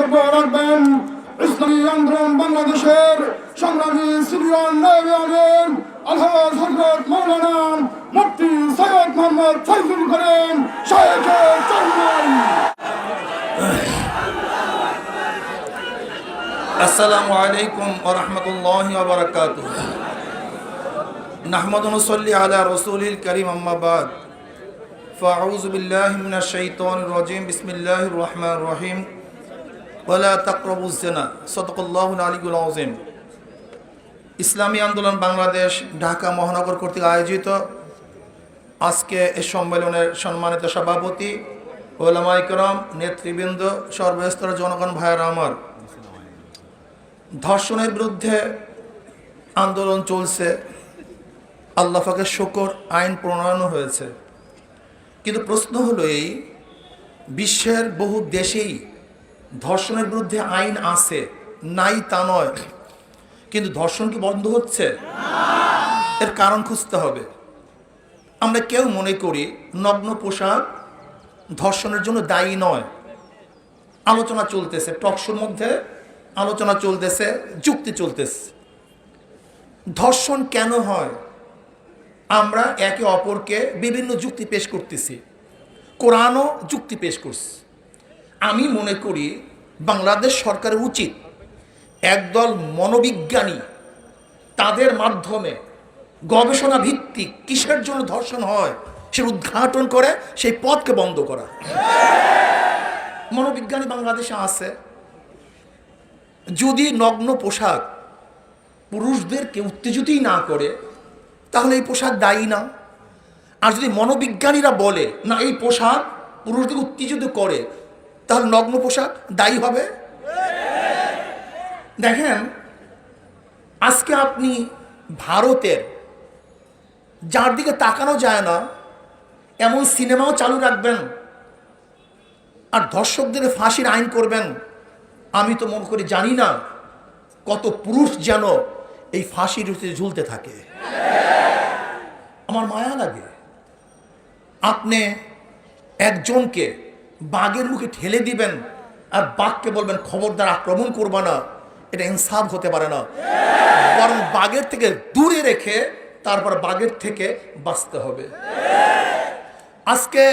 বক্তব্য রাখবেন। ইসলামী আন্দোলন বাংলাদেশের সংগ্রামী সিরিয়ান নায়বেন আলহাজ হজরত মৌলানা মুফতি সৈয়দ মোহাম্মদ ফজলুল করিম শাহেখ চরমান আসসালামু আলাইকুম ওরহমতুল্লাহ ওবরাকাত নাহমদ নসল্লি আলা রসুলিল করিম আম্মাবাদ ফাউজ বিল্লাহ মিনাশ শাইতানির রাজিম, বিসমিল্লাহির রহমানির রহিম। ইসলামী আন্দোলন বাংলাদেশ, ঢাকা মহানগর কর্তৃক আয়োজিত। আজকে এ সম্মেলনের সম্মানিত সভাপতি ওলামাই করম, নেতৃবৃন্দ, সর্বস্তরের জনগণ ভাইয়ের আমার। ধর্ষণের বিরুদ্ধে আন্দোলন চলছে। আল্লাহ ফাঁকে শকর, আইন প্রণয়ন হয়েছে। কিন্তু প্রশ্ন হলো এই, বিশ্বের বহু দেশেই ধর্ষণের বিরুদ্ধে আইন আছে, নাই তা নয়। কিন্তু ধর্ষণ কি বন্ধ হচ্ছে? এর কারণ খুঁজতে হবে। আমরা কেউ মনে করি নগ্ন পোশাক ধর্ষণের জন্য দায়ী নয়। আলোচনা চলতেছে টকশোর মধ্যে আলোচনা চলতেছে, যুক্তি চলতেছে। ধর্ষণ কেন হয়? আমরা একে অপরকে বিভিন্ন যুক্তি পেশ করতেছি। কোরআনও যুক্তি পেশ করছে। আমি মনে করি বাংলাদেশ সরকারের উচিত একদল মনোবিজ্ঞানী তাদের মাধ্যমে গবেষণা ভিত্তিক কিসের জন্য ধর্ষণ হয়, সে উদ্ঘাটন করে, সেই পথকে বন্ধ করা। মনোবিজ্ঞানী বাংলাদেশে আছে। যদি নগ্ন পোশাক পুরুষদেরকে উত্তেজিতই না করে, তাহলে এই পোশাক দায়ী না। আর যদি মনোবিজ্ঞানীরা বলে, না, এই পোশাক পুরুষদের উত্তেজিত করে তাহলে নগ্ন পোশাক দায়ী হবে? দেখেন, আজকে আপনি ভারতের, যার দিকে তাকানো যায় না, এমন সিনেমাও চালু রাখবেন আর দর্শকদের ফাঁসির আইন করবেন। আমি তো মনে করি জানি না কত পুরুষ যেন এই ফাঁসির ঝুলতে থাকে। আমার মায়া লাগে। আপনি একজনকে বাঘের মুখে ঠেলে দিবেন আর বাঘকে বলবেন, খবরদার, আক্রমণ করবা না। এটা ইনসাফ হতে পারে না। বরং বাঘের থেকে দূরে রেখে তারপর বাঘের থেকে বাঁচতে হবে। আজকে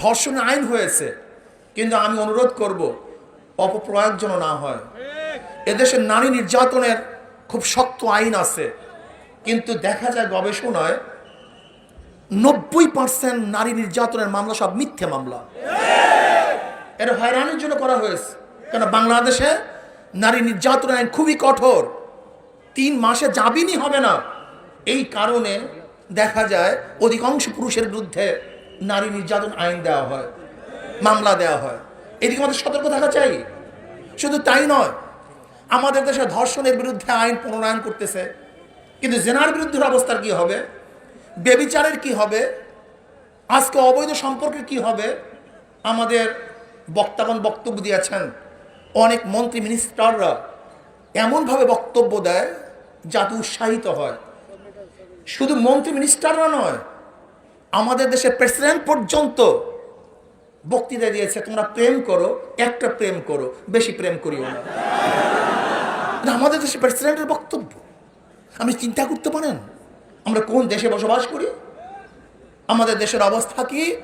ধর্ষণ আইন হয়েছে, কিন্তু আমি অনুরোধ করব অপপ্রয়োগ যেন না হয়। এদেশে নারী নির্যাতনের খুব শক্ত আইন আছে, কিন্তু দেখা যায় গবেষণায় নব্বই পার্সেন্ট নারী নির্যাতনের মামলা সব মিথ্যে মামলা। এটা হয়রানির জন্য করা হয়েছে। কেন? বাংলাদেশে নারী নির্যাতন আইন খুবই কঠোর। তিন মাসে জামিনই হবে না। এই কারণে দেখা যায় অধিকাংশ পুরুষের বিরুদ্ধে নারী নির্যাতন আইন দেওয়া হয়, মামলা দেওয়া হয়। এদিকে আমাদের সতর্ক থাকা চাই। শুধু তাই নয়, আমাদের দেশে ধর্ষণের বিরুদ্ধে আইন প্রণয়ন করতেছে। কিন্তু জেনার বিরুদ্ধে অবস্থার কি হবে? বেবিচারের কি হবে? আজকে অবৈধ সম্পর্কের কি হবে? আমাদের বক্তাগণ বক্তব্য দিয়েছেন। অনেক মন্ত্রী মিনিস্টাররা এমনভাবে বক্তব্য দেয় যাতে উৎসাহিত হয়। শুধু মন্ত্রী মিনিস্টাররা নয়, আমাদের দেশের প্রেসিডেন্ট পর্যন্ত বক্তৃতা দিয়েছে, তোমরা প্রেম করো, একটা প্রেম করো, বেশি প্রেম করিও না। আমাদের দেশে প্রেসিডেন্টের বক্তব্য। আপনি চিন্তা করতে পারেন আমরা কোন দেশে বসবাস করি? আমাদের দেশের অবস্থা কি?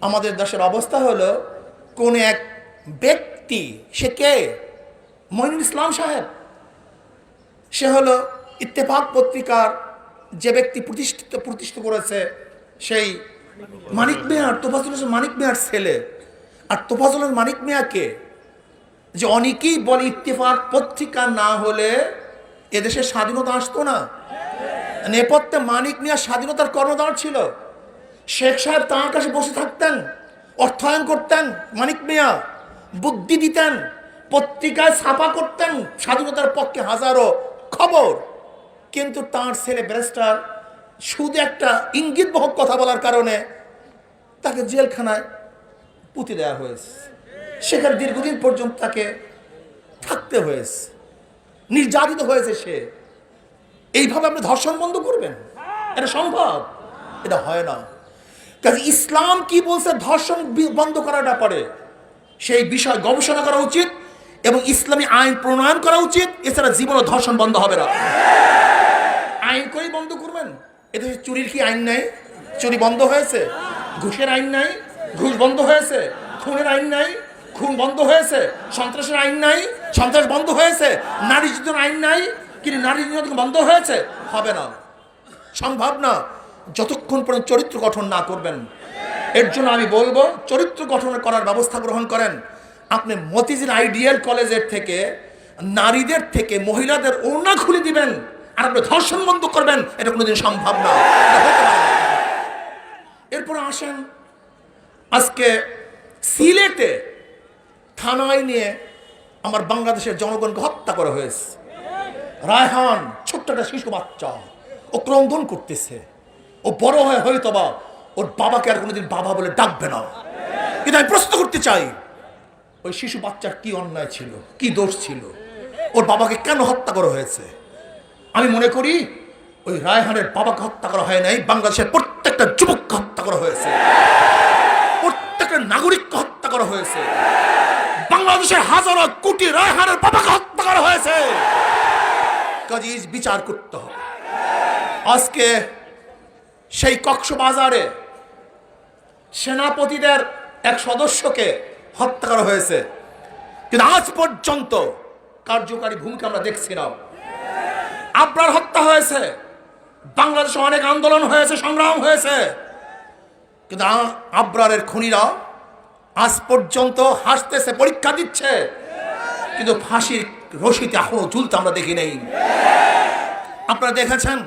আমাদের দেশের অবস্থা হলো কোন এক ব্যক্তি, সে কে? মইনুল ইসলাম সাহেব। সে হলো ইত্তেফাক পত্রিকার যে ব্যক্তি প্রতিষ্ঠিত প্রতিষ্ঠিত করেছে, সেই মানিক মেয়ার, তোফাজুল হোসেন মানিক মেয়ার ছেলে। আর তোফাজুলের মানিক মেয়াকে যে অনেকেই বলে ইত্তেফাক পত্রিকা না হলে এদেশের স্বাধীনতা আসতো না। নেপথ্যে মানিক মিয়া স্বাধীনতার কর্মদার ছিল। শেখ সাহেব তাঁর কাছে বসে থাকতেন, অর্থায়ন করতেন, মানিক মিয়া বুদ্ধি দিতেন, পত্রিকায় ছাপা করতেন, স্বাধীনতার পক্ষে হাজারো খবর। কিন্তু তার ছেলে ব্যারিস্টার শুধু একটা ইঙ্গিত ইঙ্গিতবহক কথা বলার কারণে তাকে জেলখানায় পুঁতে দেওয়া হয়েছে। সেখানে দীর্ঘদিন পর্যন্ত তাকে থাকতে হয়েছে। নির্যাতিত হয়েছে সে। এইভাবে আপনি ধর্ষণ বন্ধ করবেন? এটা সম্ভব? এটা হয় না। কাজে ইসলাম কি বলছে ধর্ষণ বন্ধ করার ব্যাপারে? সেই বিষয় গবেষণা করা উচিত এবং ইসলামী আইন প্রণয়ন করা উচিত। এছাড়া জীবন ধর্ষণ বন্ধ হবে না। আইন করেই বন্ধ করবেন? এদেশে চুরির কি আইন নাই? চুরি বন্ধ হয়েছে? ঘুষের আইন নাই? ঘুষ বন্ধ হয়েছে? খুনের আইন নাই? খুন বন্ধ হয়েছে? সন্ত্রাসের আইন নাই? সন্ত্রাস বন্ধ হয়েছে? নারী নির্যাতন আইন নাই? কিন্তু নারী নির্যাতন বন্ধ হয়েছে? হবে না। সম্ভব না। যতক্ষণ পর্যন্ত চরিত্র গঠন না করবেন, এর জন্য আমি বলব, চরিত্র গঠন করার ব্যবস্থা গ্রহণ করেন। আপনি মতিঝিল আইডিয়াল কলেজের থেকে নারীদের থেকে মহিলাদের ওড়না খুলে দিবেন আর আপনি ধর্ষণ বন্ধ করবেন, এটা কোনোদিন সম্ভব না। এরপর আসেন, আজকে সিলেটে থানায় নিয়ে আমার বাংলাদেশের জনগণকে হত্যা করা হয়েছে। রায়হান, ছোট্ট একটা শিশু বাচ্চা। ও ক্রন্দন করতেছে। ও বড় হয়ে হয়তো বা ওর বাবাকে আর কোনোদিন বাবা বলে ডাকবে না। কিন্তু আমি প্রশ্ন করতে চাই, ওই শিশু বাচ্চার কি অন্যায় ছিল, কি দোষ ছিল? ওর বাবাকে কেন হত্যা করা হয়েছে? আমি মনে করি, ওই রায়হানের বাবাকে হত্যা করা হয় নাই, বাংলাদেশের প্রত্যেকটা যুবককে হত্যা করা হয়েছে। প্রত্যেকটা নাগরিককে হত্যা করা হয়েছে। বাংলাদেশের হাজারো কোটি রায়হানের বাবাকে হত্যা করা হয়েছে। কাজে বিচার করতে হবে। আজকে সেই কক্সবাজারে সেনাপতিদের এক সদস্যকে হত্যা করা হয়েছে। কিন্তু আজ পর্যন্ত কার্যকারী ভূমিকা আমরা দেখছি না। আবরার হত্যা হয়েছে, বাংলাদেশে অনেক আন্দোলন হয়েছে, সংগ্রাম হয়েছে। কিন্তু আবরারের খুনিরা আজ পর্যন্ত হাসতেছে, পরীক্ষা দিচ্ছে। কিন্তু ফাঁসির রশিতে এখনও ঝুলতে আমরা দেখি নেই। আপনারা দেখেছেন?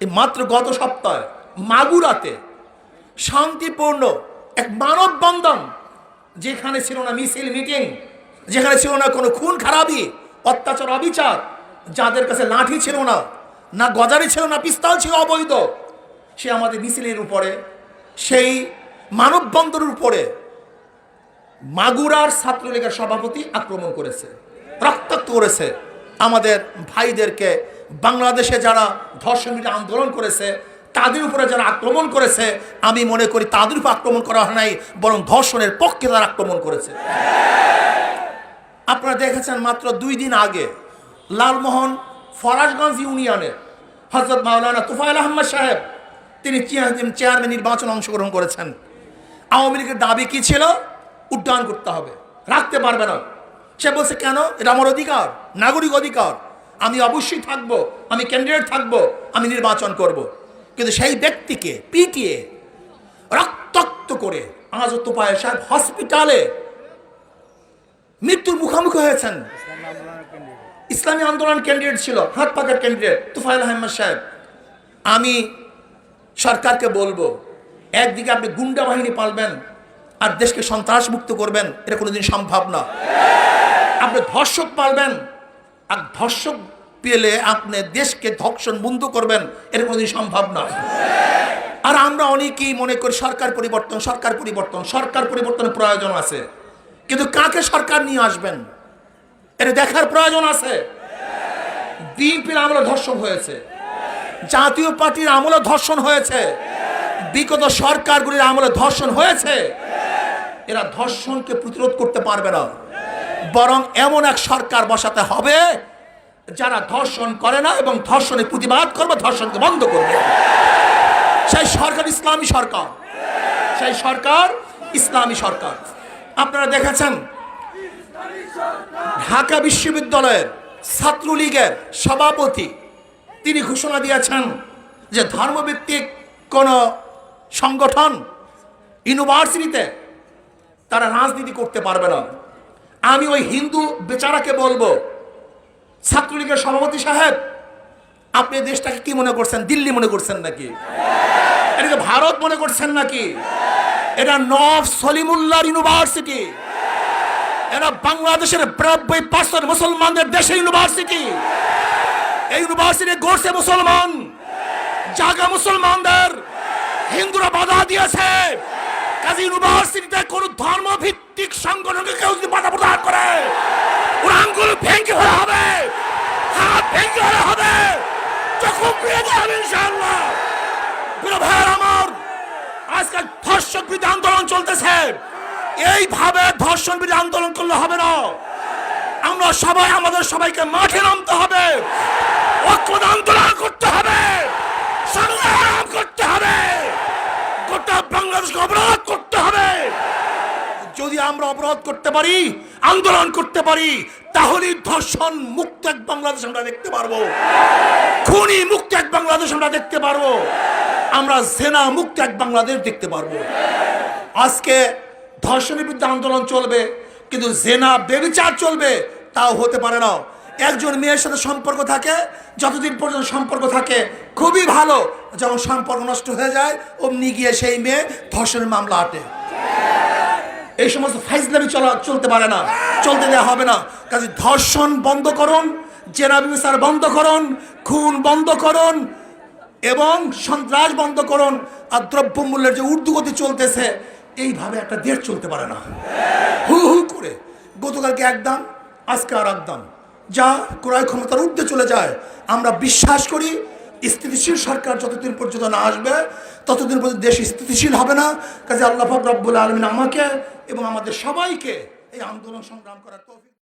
এই মাত্র গত সপ্তাহে, মাগুরাতে শান্তিপূর্ণ এক মানববন্ধন, যেখানে ছিল না মিছিল, মিটিং, যেখানে ছিল না কোনো খুন, খারাপি, অত্যাচার, অবিচার, যাদের কাছে লাঠি ছিল না না গজারি ছিল, না পিস্তল ছিল, অবৈধ, সে আমাদের মিছিলের উপরে, সেই মানববন্ধনের উপরে মাগুরার ছাত্রলীগের সভাপতি আক্রমণ করেছে, রক্তাক্ত করেছে। আমাদের ভাইদেরকে বাংলাদেশে যারা ধর্ষণ আন্দোলন করেছে, তাদের উপরে যারা আক্রমণ করেছে, আমি মনে করি তাদের উপর আক্রমণ করা হয় নাই, বরং ধর্ষণের পক্ষে তারা আক্রমণ করেছে। আপনারা দেখেছেন মাত্র দুই দিন আগে লালমোহন ফরাজগঞ্জ ইউনিয়নে হজরত মাওলানা তুফাইল আহমদ সাহেব, তিনি চেয়ার- চেয়ারম্যান নির্বাচন অংশগ্রহণ করেছেন। আওয়ামী লীগের দাবি কি ছিল? উড্ডয়ন করতে হবে। রাখতে পারবে না। সে বলছে, কেন? এটা আমার অধিকার, নাগরিক অধিকার। আমি অবশ্যই থাকব, আমি ক্যান্ডিডেট থাকব, আমি নির্বাচন করব। কিন্তু সেই ব্যক্তিকে পিটিয়ে রক্তাক্ত করে আজ তোপায় সাহেব হসপিটালে মৃত্যুর মুখোমুখি হয়েছেন। ইসলামী আন্দোলন ক্যান্ডিডেট ছিল, হাত পাকার ক্যান্ডিডেট তুফাইল আহমদ সাহেব। আমি সরকারকে বলব, একদিকে আপনি গুন্ডা বাহিনী পালবেন আর দেশকে সন্ত্রাস মুক্ত করবেন, এটা কোনোদিন সম্ভব না। আপনি ধর্ষক পালবেন আর ধর্ষক পেলে আপনি দেশকে ধর্ষণ বন্ধ করবেন, এটা কোনোদিন সম্ভব না। আর আমরা অনেকেই মনে করি সরকার পরিবর্তন সরকার পরিবর্তন, সরকার পরিবর্তনের প্রয়োজন আছে। কিন্তু কাকে সরকার নিয়ে আসবেন? এটা দেখার প্রয়োজন আছে। বিএনপির আমলে ধর্ষণ হয়েছে। জাতীয় পার্টির আমলে ধর্ষণ হয়েছে। বিগত সরকারগুলির আমলে ধর্ষণ হয়েছে। এরা ধর্ষণকে প্রতিরোধ করতে পারবে না। বরং এমন এক সরকার বসাতে হবে, যারা ধর্ষণ করে না এবং ধর্ষণের প্রতিবাদ করবে, ধর্ষণকে বন্ধ করবে। সেই সরকার ইসলামী সরকার। সেই সরকার ইসলামী সরকার। আপনারা দেখেছেন, ঢাকা বিশ্ববিদ্যালয়ের ছাত্রলীগের সভাপতি, তিনি ঘোষণা দিয়েছেন যে ধর্মভিত্তিক কোনো সংগঠন ইউনিভার্সিটিতে তারা রাজনীতি করতে পারবে না। আমি ওই হিন্দু বেচারাকে বলব, ছাত্রলীগের সভাপতি সাহেব, আপনি দেশটাকে কি মনে করছেন? দিল্লি মনে করছেন নাকি? এটাকে ভারত মনে করছেন নাকি? এটা নব সলিমুল্লাহ ইউনিভার্সিটি। এরা বাংলাদেশের বিরানব্বই পার্সেন্ট মুসলমানদের দেশে ইউনিভার্সিটি। এই ইউনিভার্সিটি গড়ছে মুসলমান। জাগা মুসলমানদের। হিন্দুরা বাধা দিয়েছে। কাজে ইউনিভার্সিটিতে কোন ধর্ম ভিত্তিক সংগঠনকে কেউ যদি বাধা প্রদান করে, ওর আঙ্গুল ভেঙে হয়ে হবে, হাত ভেঙে হয়ে হবে চক্ষু ফিরে যাবে ইনশাআল্লাহ। প্রিয় ভাইয়ের আমার, আজকাল ধর্ষক বিরোধী আন্দোলন চলতেছে। এইভাবে ধর্ষণ বিরোধী আন্দোলন করলে হবে না। আমরা সবাই, আমাদের সবাইকে মাঠে নামতে হবে, ঐক্যবদ্ধ আন্দোলন করতে হবে। সংগ্রাম হবে গোটা বাংলাদেশকে অবরোধ করতে হবে। যদি আমরা অবরোধ করতে পারি, আন্দোলন করতে পারি, তাহলেই ধর্ষণ মুক্ত এক বাংলাদেশ আমরা দেখতে পারব। খুনি মুক্ত এক বাংলাদেশ আমরা দেখতে পারব। আমরা সেনা মুক্ত এক বাংলাদেশ দেখতে পারব। আজকে ধর্ষণের বিরুদ্ধে আন্দোলন চলবে, কিন্তু জেনা বেবিচার চলবে, তাও হতে পারে না। একজন মেয়ের সাথে সম্পর্ক থাকে, যতদিন পর্যন্ত সম্পর্ক থাকে, খুবই ভালো। যখন সম্পর্ক নষ্ট হয়ে যায়, অমনি গিয়ে সেই মেয়ে ধর্ষণের মামলা আটে। এই সমস্ত ফাইজলামি চলা চলতে পারে না, চলতে দেওয়া হবে না। কাজে ধর্ষণ বন্ধ করুন, জেনা বিচার বন্ধ করুন, খুন বন্ধ করুন, এবং সন্ত্রাস বন্ধ করুন, আর দ্রব্যমূল্যের যে ঊর্ধ্বগতি চলতেছে, এইভাবে একটা দেশ চলতে পারে না। হু হু করে। গতকালকে একদম, আজকে আর একদম। যা ক্রয় ক্ষমতার ঊর্ধ্বে চলে যায়, আমরা বিশ্বাস করি স্থিতিশীল সরকার যতদিন পর্যন্ত না আসবে, ততদিন পর্যন্ত দেশ স্থিতিশীল হবে না। কাজে আল্লাহ রব্বুল আলমিন আমাকে এবং আমাদের সবাইকে এই আন্দোলন সংগ্রাম করার তৌফিক